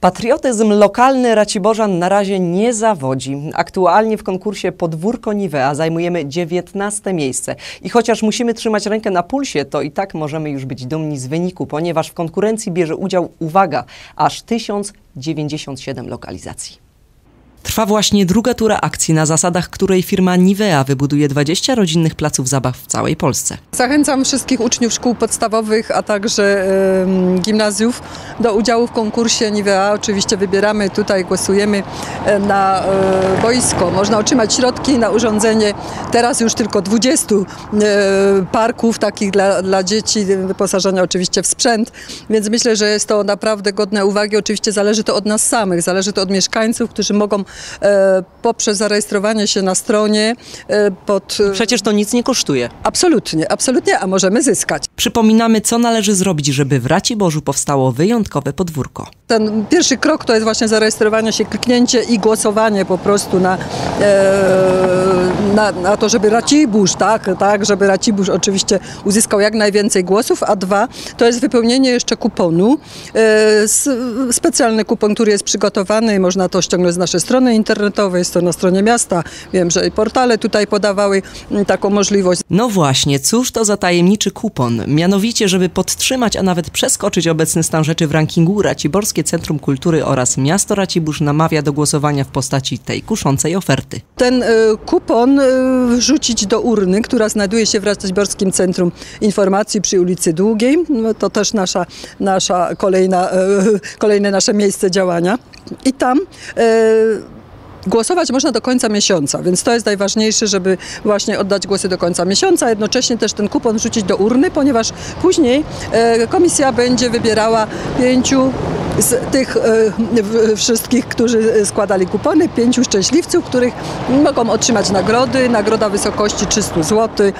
Patriotyzm lokalny Raciborzan na razie nie zawodzi. Aktualnie w konkursie Podwórko Nivea zajmujemy 19 miejsce. I chociaż musimy trzymać rękę na pulsie, to i tak możemy już być dumni z wyniku, ponieważ w konkurencji bierze udział, uwaga, aż 1097 lokalizacji. Trwa właśnie druga tura akcji, na zasadach której firma Nivea wybuduje 20 rodzinnych placów zabaw w całej Polsce. Zachęcam wszystkich uczniów szkół podstawowych, a także em, gimnazjów do udziału w konkursie Nivea. Oczywiście wybieramy tutaj, głosujemy e, na e, boisko. Można otrzymać środki na urządzenie teraz już tylko 20 e, parków takich dla, dla dzieci, wyposażenia oczywiście w sprzęt, więc myślę, że jest to naprawdę godne uwagi. Oczywiście zależy to od nas samych, zależy to od mieszkańców, którzy mogą poprzez zarejestrowanie się na stronie e, pod... e, Przecież to nic nie kosztuje. Absolutnie, absolutnie, a możemy zyskać. Przypominamy, co należy zrobić, żeby w Raciborzu powstało wyjątkowe podwórko. Ten pierwszy krok to jest właśnie zarejestrowanie się, kliknięcie i głosowanie po prostu na, e, na, na to, żeby Racibórz, tak, tak, żeby Racibórz oczywiście uzyskał jak najwięcej głosów, a dwa to jest wypełnienie jeszcze kuponu. E, specjalny kupon, który jest przygotowany można to ściągnąć z naszej strony internetowej, jest to na stronie miasta. Wiem, że i portale tutaj podawały mm, taką możliwość. No właśnie, cóż to za tajemniczy kupon? Mianowicie, żeby podtrzymać, a nawet przeskoczyć obecny stan rzeczy w rankingu, Raciborskie Centrum Kultury oraz Miasto Racibórz namawia do głosowania w postaci tej kuszącej oferty. ten e, kupon e, wrzucić do urny, która znajduje się w Raciborskim Centrum Informacji przy ulicy Długiej. No, to też nasza, nasza kolejna, e, kolejne nasze miejsce działania. I tam e, Głosować można do końca miesiąca, więc to jest najważniejsze, żeby właśnie oddać głosy do końca miesiąca, jednocześnie też ten kupon wrzucić do urny, ponieważ później komisja będzie wybierała pięciu z tych e, wszystkich, którzy składali kupony, pięciu szczęśliwców, których mogą otrzymać nagrody, nagroda wysokości 300 zł.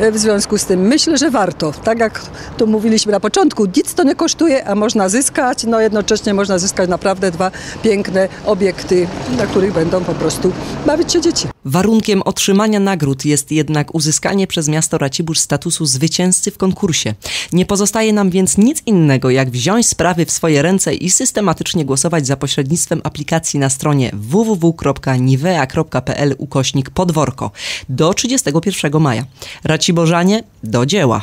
E, W związku z tym myślę, że warto. Tak jak tu mówiliśmy na początku, nic to nie kosztuje, a można zyskać, no jednocześnie można zyskać naprawdę dwa piękne obiekty, na których będą po prostu bawić się dzieci. Warunkiem otrzymania nagród jest jednak uzyskanie przez miasto Racibórz statusu zwycięzcy w konkursie. Nie pozostaje nam więc nic innego, jak wziąć sprawy w swoje ręce i systematycznie głosować za pośrednictwem aplikacji na stronie www.nivea.pl ukośnik podworko do 31 maja. Raciborzanie do dzieła!